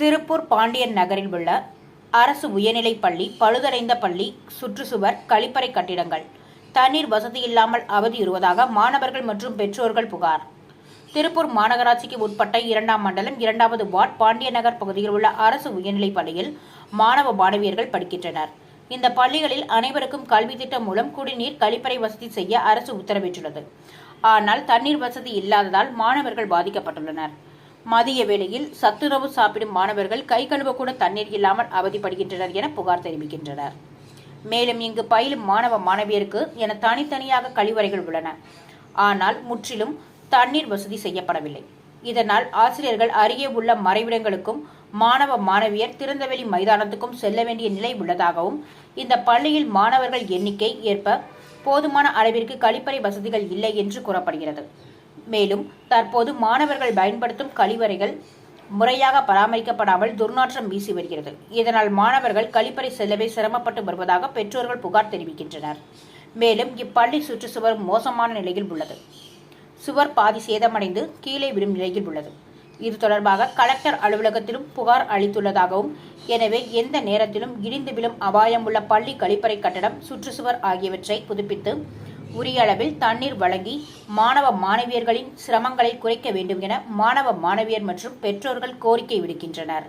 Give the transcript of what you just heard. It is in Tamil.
திருப்பூர் பாண்டியன் நகரில் உள்ள அரசு உயர்நிலைப் பள்ளி பழுதடைந்த பள்ளி சுற்றுச்சுவர் கழிப்பறை கட்டிடங்கள். தண்ணீர் வசதி இல்லாமல் அவதியுறுவதாக மாணவர்கள் மற்றும் பெற்றோர்கள் புகார். திருப்பூர் மாநகராட்சிக்கு உட்பட்ட இரண்டாம் மண்டலம் இரண்டாவது வார்டு பாண்டியநகர் பகுதியில் உள்ள அரசு உயர்நிலைப் பள்ளியில் மாணவ மாணவியர்கள் படிக்கின்றனர். இந்த பள்ளிகளில் அனைவருக்கும் கல்வி திட்டம் மூலம் குடிநீர் கழிப்பறை வசதி செய்ய அரசு உத்தரவிட்டுள்ளது. ஆனால் தண்ணீர் வசதி இல்லாததால் மாணவர்கள் பாதிக்கப்பட்டுள்ளனர். மதிய வேளையில் சத்துணவு சாப்பிடும் மாணவர்கள் கை கழுவக்கூட தண்ணீர் இல்லாமல் அவதிப்படுகின்றனர் என புகார் தெரிவிக்கின்றனர். மேலும் இங்கு பயிலும் மாணவ மாணவியருக்கு என தனித்தனியாக கழிவறைகள் உள்ளன. ஆனால் முற்றிலும் தண்ணீர் வசதி செய்யப்படவில்லை. இதனால் ஆசிரியர்கள் அருகே உள்ள மறைவிடங்களுக்கும் மாணவ மாணவியர் திறந்தவெளி மைதானத்துக்கும் செல்ல வேண்டிய நிலை உள்ளதாகவும் இந்த பள்ளியில் மாணவர்கள் எண்ணிக்கை ஏற்ப போதுமான அளவிற்கு கழிப்பறை வசதிகள் இல்லை என்று கூறப்படுகிறது. மேலும் தற்போது மாணவர்கள் பயன்படுத்தும் கழிவறைகள் முறையாக பராமரிக்கப்படாமல் துர்நாற்றம் வீசி வருகிறது. இதனால் மாணவர்கள் கழிப்பறை செல்லவே சிரமப்பட்டு வருவதாக பெற்றோர்கள் புகார் தெரிவிக்கின்றனர். மேலும் இப்பள்ளி சுற்றுச்சுவர் மோசமான நிலையில் உள்ளது. சுவர் பாதி சேதமடைந்து கீழே விடும் நிலையில் உள்ளது. இது தொடர்பாக கலெக்டர் அலுவலகத்திலும் புகார் அளித்துள்ளதாகவும் எனவே எந்த நேரத்திலும் இடிந்து விழும் அபாயம் உள்ள பள்ளி கழிப்பறை கட்டடம் சுற்றுச்சுவர் ஆகியவற்றை புதுப்பித்து உரிய அளவில் தண்ணீர் வழங்கி மாணவ மாணவியர்களின் சிரமங்களை குறைக்க வேண்டும் என மாணவ மாணவியர் மற்றும் பெற்றோர்கள் கோரிக்கை விடுக்கின்றனர்.